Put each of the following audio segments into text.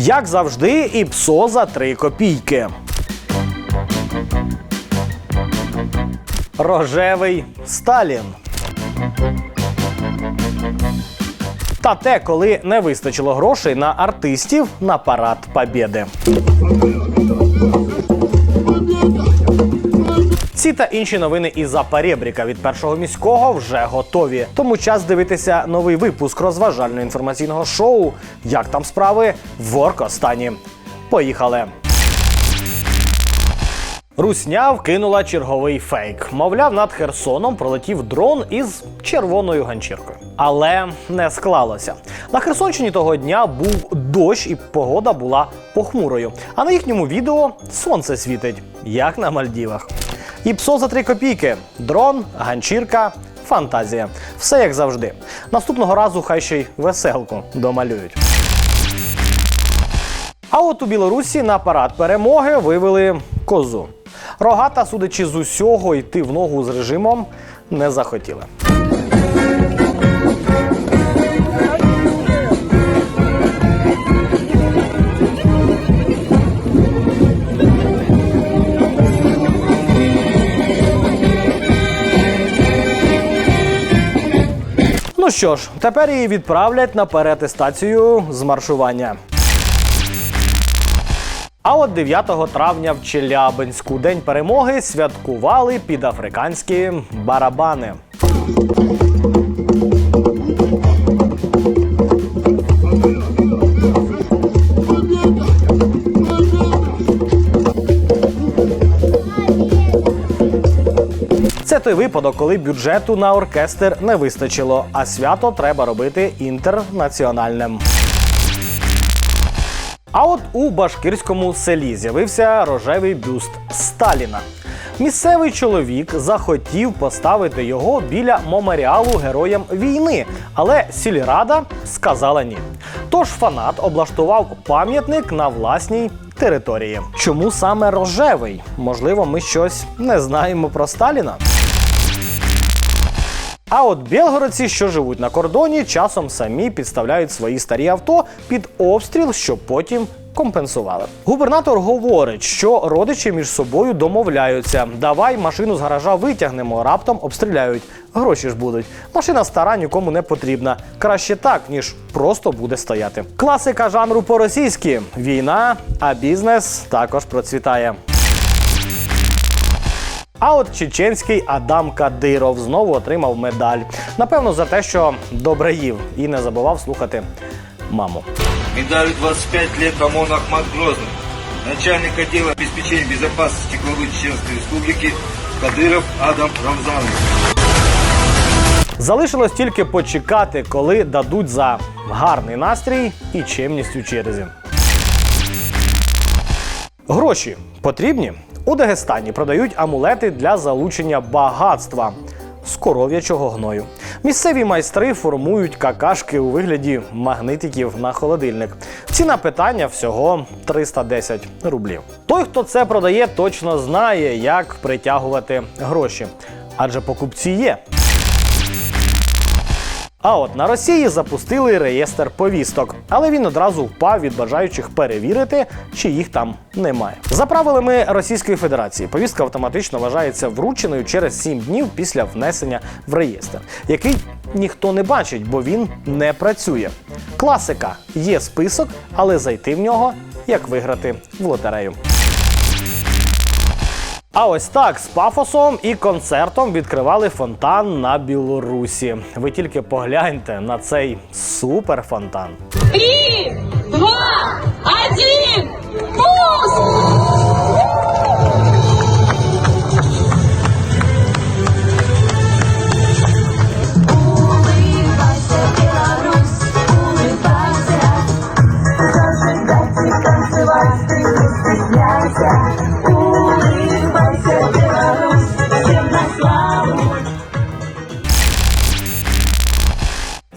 Як завжди, і псо за 3 копійки. Рожевий Сталін. Та те, коли не вистачило грошей на артистів на парад Побєди. Ці та інші новини із Запорєбріка від першого міського вже готові. Тому час дивитися новий випуск розважально інформаційного шоу Як там справи в Воркостані. Поїхали! Русня вкинула черговий фейк. Мовляв, над Херсоном пролетів дрон із червоною ганчіркою. Але не склалося. На Херсонщині того дня був дощ і погода була похмурою. А на їхньому відео сонце світить, як на Мальдівах. І псо за 3 копійки. Дрон, ганчірка, фантазія. Все як завжди. Наступного разу хай ще й веселку домалюють. А от у Білорусі на парад перемоги вивели козу. Рогата, судячи з усього, йти в ногу з режимом не захотіли. Ну що ж, тепер її відправлять на переатестацію з маршування. А от 9 травня в Челябинську день перемоги святкували під африканські барабани. Це випадок, коли бюджету на оркестр не вистачило, а свято треба робити інтернаціональним. А от у башкирському селі з'явився рожевий бюст Сталіна. Місцевий чоловік захотів поставити його біля меморіалу героям війни, але сільрада сказала ні. Тож фанат облаштував пам'ятник на власній території. Чому саме рожевий? Можливо, ми щось не знаємо про Сталіна. А от білгородці, що живуть на кордоні, часом самі підставляють свої старі авто під обстріл, щоб потім компенсували. Губернатор говорить, що родичі між собою домовляються. Давай машину з гаража витягнемо, раптом обстріляють. Гроші ж будуть. Машина стара нікому не потрібна. Краще так, ніж просто буде стояти. Класика жанру по-російськи війна, а бізнес також процвітає. А от чеченський Адам Кадиров знову отримав медаль. Напевно, за те, що добре їв і не забував слухати маму. Медаль 25 лет ОМОН Ахмат Грозный. Начальник отдела обеспечения безопасности главы Чеченской Республики Кадыров Адам Рамзанович. Залишилось тільки почекати, коли дадуть за гарний настрій і чемність у черзі. Гроші потрібні? У Дагестані продають амулети для залучення багатства з коров'ячого гною. Місцеві майстри формують какашки у вигляді магнитиків на холодильник. Ціна питання всього 310 рублів. Той, хто це продає, точно знає, як притягувати гроші, адже покупці є. А от на Росії запустили реєстр повісток, але він одразу впав від бажаючих перевірити, чи їх там немає. За правилами Російської Федерації, повістка автоматично вважається врученою через 7 днів після внесення в реєстр, який ніхто не бачить, бо він не працює. Класика є список, але зайти в нього як виграти в лотерею. А ось так з пафосом і концертом відкривали фонтан на Білорусі. Ви тільки погляньте на цей суперфонтан. Три, два, один, пуск! Улыбайся, Беларусь, улыбайся. Зажигать и танцевать ты не стесняйся. Улыбайся,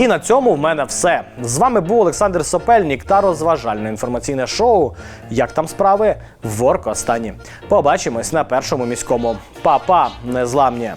І на цьому в мене все. З вами був Олександр Сопельник та розважальне інформаційне шоу. Як там справи в Воркостані. Побачимось на першому міському. Па-па, незламні!